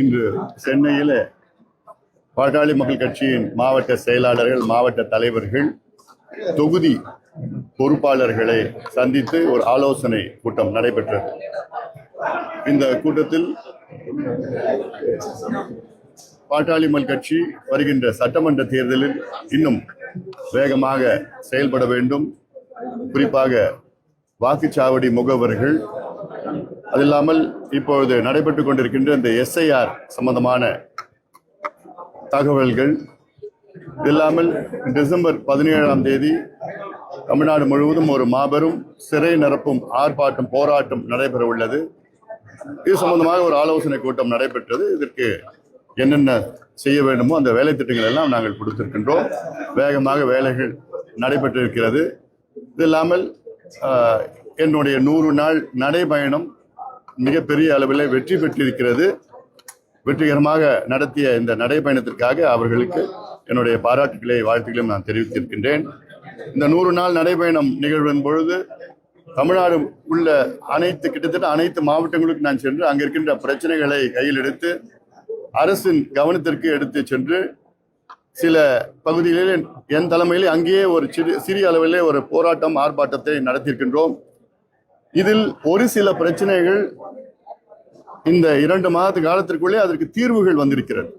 இன்று சென்னையில் பாட்டாளி மக்கள் கட்சியின் மாவட்ட செயலாளர்கள் மாவட்ட தலைவர்கள் தொகுதி பொறுப்பாளர்களை சந்தித்து ஒரு ஆலோசனை கூட்டம் நடைபெற்றது. இந்த கூட்டத்தில் பாட்டாளி மக்கள் கட்சி வருகின்ற சட்டமன்ற தேர்தலில் இன்னும் வேகமாக செயல்பட வேண்டும். குறிப்பாக வாக்குச்சாவடி முகவர்கள் அது இல்லாமல் இப்பொழுது நடைபெற்று கொண்டிருக்கின்ற இந்த எஸ்ஐஆர் சம்பந்தமான தகவல்கள் இது இல்லாமல் டிசம்பர் பதினேழாம் தேதி தமிழ்நாடு முழுவதும் ஒரு மாபெரும் சிறை நிரப்பும் ஆர்ப்பாட்டம் போராட்டம் நடைபெற உள்ளது. இது சம்பந்தமாக ஒரு ஆலோசனை கூட்டம் நடைபெற்றது. இதற்கு என்னென்ன செய்ய வேண்டுமோ அந்த வேலை திட்டங்கள் எல்லாம் நாங்கள் கொடுத்திருக்கின்றோம். வேகமாக வேலைகள் நடைபெற்றிருக்கிறது. இது இல்லாமல் என்னுடைய நூறு நாள் நடைபயணம் மிகப்பெரிய அளவில் வெற்றி பெற்றிருக்கிறது. வெற்றிகரமாக நடத்திய இந்த நடைபயணத்திற்காக அவர்களுக்கு என்னுடைய பாராட்டுகளை வாழ்த்துக்களையும் நான் தெரிவித்திருக்கின்றேன். இந்த நூறு நாள் நடைபயணம் நிகழ்வின் பொழுது தமிழ்நாடு உள்ள அனைத்து கிட்டத்தட்ட அனைத்து மாவட்டங்களுக்கு நான் சென்று அங்கே இருக்கின்ற பிரச்சனைகளை கையில் எடுத்து அரசின் கவனத்திற்கு எடுத்து சென்று சில பகுதிகளில் என் தலைமையில் அங்கேயே ஒரு சிறு சிறிய அளவிலே ஒரு போராட்டம் ஆர்ப்பாட்டத்தை நடத்தியிருக்கின்றோம். இதில் ஒரு சில பிரச்சனைகள் இந்த இரண்டு மாத காலத்திற்குள்ளே அதற்கு தீர்வுகள் வந்திருக்கிறது.